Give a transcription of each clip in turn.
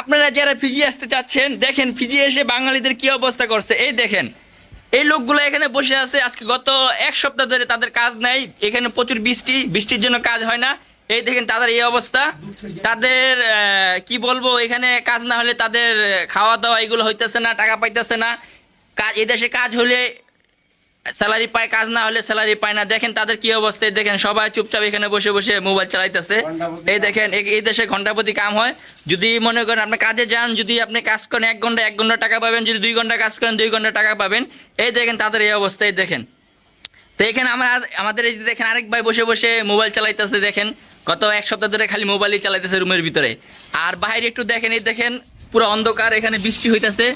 আপনারা যারা ফিজি আসতে চাচ্ছেন, দেখেন, ফিজি এসে বাঙালিদের কি অবস্থা করছে। এই দেখেন, এই লোকগুলো এখানে বসে আছে। আজকে গত এক সপ্তাহ ধরে তাদের কাজ নাই। এখানে প্রচুর বৃষ্টি, বৃষ্টির জন্য কাজ হয় না। এই দেখেন তাদের এই অবস্থা। তাদের কি বলব, এখানে কাজ না হলে তাদের খাওয়া দাওয়া এগুলো হইতেছে না, টাকা পাইতেছে না। কাজ এদেশে কাজ হলে স্যালারি পায় কাজ না হলে স্যালারি পায় না। দেখেন তাদের কি অবস্থা দেখেন সবাই চুপচাপ এখানে বসে বসে মোবাইল চালাইতেছে। এই দেখেন এই- দেশে ঘণ্টা প্রতি কাম হয়। যদি মনে করেন আপনি কাজে যান যদি আপনি কাজ করেন এক ঘণ্টা এক ঘণ্টা টাকা পাবেন যদি দুই ঘণ্টা কাজ করেন দুই ঘণ্টা টাকা পাবেন। এই দেখেন তাদের এই অবস্থায় দেখেন। তো এখানে আমরা আমাদের এই যে দেখেন আরেক ভাই বসে বসে মোবাইল চালাইতেছে দেখেন। গত এক সপ্তাহ ধরে খালি মোবাইলই চালাইতেছে রুমের ভিতরে। আর বাইরে একটু দেখেন এই দেখেন পুরো অন্ধকার এখানে বৃষ্টি হইতেছে।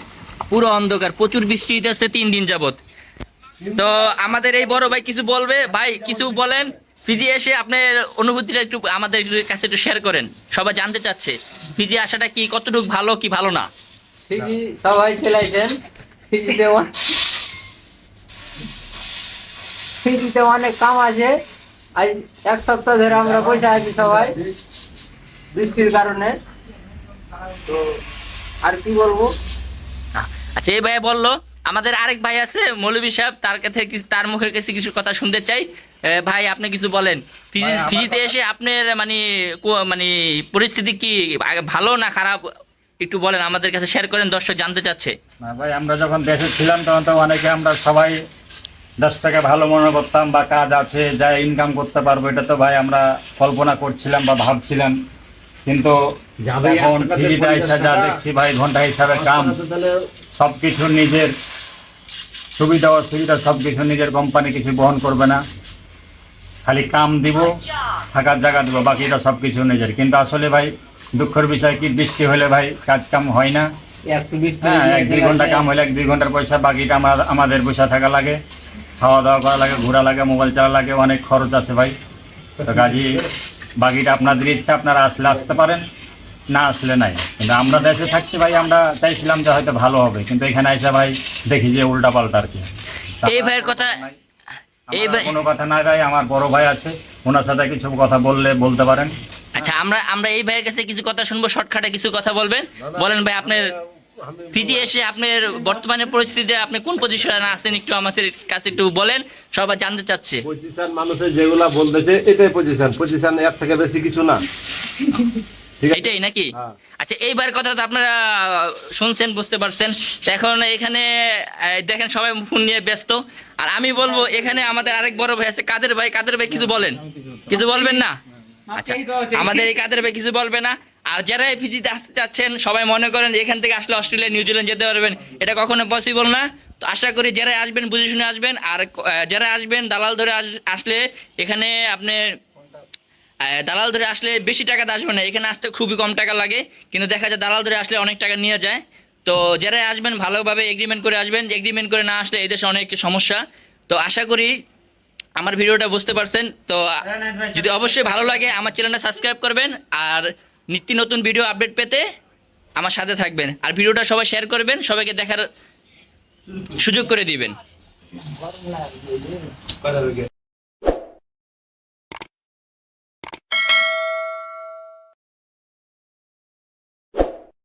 পুরো অন্ধকার প্রচুর বৃষ্টি হইতেছে তিন দিন যাবত তো আমাদের এই বড় ভাই কিছু বলবে? ভাই কিছু বলেন? ফিজি এসে আপনার অনুভূতিটা একটু আমাদের কাছে একটু শেয়ার করেন। সবাই জানতে চাচ্ছে ফিজি আসাটা কি কতটুকু ভালো কি ভালো না? ফিজি সবাই খেলাইছেন ফিজিতে অনেক ফিজিতে অনেক কাম আছে। আজ এক সপ্তাহ ধরে আমরা বসে আছি সবাই বৃষ্টির কারণে। তো আর কি বলব? আচ্ছা এই ভাই বলল আমাদের আরেক ভাই আছে মৌলভী সাহেব তার কাছে তার মুখের কাছে কিছু কথা শুনতে চাই। ভাই আপনি কিছু বলেন। ফিজিতে এসে আপনার মানে মানে পরিস্থিতি কি ভালো না খারাপ? একটু বলেন আমাদের কাছে শেয়ার করেন দর্শক জানতে চাচ্ছে। না ভাই আমরা যখন দেশে ছিলাম তখন তো অনেকে আমরা সবাই দেশটাকে ভালো মনে করতাম বা কাজ আছে যা ইনকাম করতে পারব এটা তো ভাই আমরা কল্পনা করছিলাম বা ভাবছিলাম। কিন্তু এখন যা দেখছি ভাই ঘণ্টা হিসাবে কাম। সব কিছু নিজের সুবিধা অসুবিধা সব কিছু নিজের কোম্পানি কিছু বহন করবে না। খালি কাম দিব থাকার জায়গা দিব বাকিটা সব কিছু নিজের। কিন্তু আসলে ভাই দুঃখের বিষয় কি বৃষ্টি হলে ভাই কাজ কাম হয় না। হ্যাঁ এক দুই ঘণ্টা কাম হলে এক দুই ঘণ্টার পয়সা বাকিটা আমার আমাদের পয়সা থাকা লাগে। খাওয়া দাওয়া করা লাগে ঘোরা লাগে মোবাইল চালা লাগে অনেক খরচ আছে ভাই। তো কাজে বাকিটা আপনাদের ইচ্ছা আপনারা আসলে আসতে পারেন। না আসলে নাই। কিন্তু আমরা দেশে থাকতে ভাই আমরা চাইছিলাম যে হয়তো ভালো হবে। কিন্তু এখানে এসে ভাই দেখি যে উল্টা পাল্টা আর কি। এই ভাইয়ের কথা এই ভাই কোনো কথা নাই ভাই আমার বড় ভাই আছে। ওনার সাথে কিছু কথা বললে বলতে পারেন। আচ্ছা আমরা আমরা এই ভাইয়ের কাছে কিছু কথা শুনব শর্টকাটে কিছু কথা বলবেন। বলেন ভাই আপনার ফিজি এসে আপনার বর্তমানে পরিস্থিতিতে আপনি কোন পজিশনে আছেন? একটু আমাদের কাছে একটু বলেন সবাই জানতে চাচ্ছে। পজিশন মানুষের যেগুলা বলতেছে এটাই পজিশন পজিশন এর থেকে বেশি কিছু না। এটাই নাকি? হ্যাঁ। আচ্ছা এইবার কথা তো আপনারা শুনছেন বুঝতে পারছেন। এখন এখানে দেখেন সবাই ফোন নিয়ে ব্যস্ত। আর আমি বলব এখানে আমাদের আরেক বড় ভাই আছে কাদের ভাই? কাদের ভাই কিছু বলেন? কিছু বলবেন না? আচ্ছা আমাদের এই কাদের ভাই কিছু বলবে না? আর যারা এই ফিজিতে আসতে চাচ্ছেন সবাই মনে করেন এখান থেকে আসলে অস্ট্রেলিয়া নিউজিল্যান্ড যেতে পারবেন। এটা কখনো পসিবল না। তো আশা করি যারা আসবেন বুঝে শুনে আসবেন। আর যারা আসবেন দালাল ধরে আস- আসলে এখানে আপনি দালাল ধরে আসলে বেশি টাকা আসবে না। এখানে আসতে খুবই কম টাকা লাগে, কিন্তু দেখা যায় দালাল ধরে আসলে অনেক টাকা নিয়ে যায়। তো যারা আসবেন, ভালোভাবে এগ্রিমেন্ট করে আসবেন। এগ্রিমেন্ট করে না আসলে এদেশে অনেক সমস্যা। তো আশা করি আমার ভিডিওটা বুঝতে পারছেন। তো যদি অবশ্যই ভালো লাগে, আমার চ্যানেলটা সাবস্ক্রাইব করবেন। আর নিত্য নতুন ভিডিও আপডেট পেতে আমার সাথে থাকবেন। আর ভিডিওটা সবাই শেয়ার করবেন, সবাইকে দেখার সুযোগ করে দিবেন।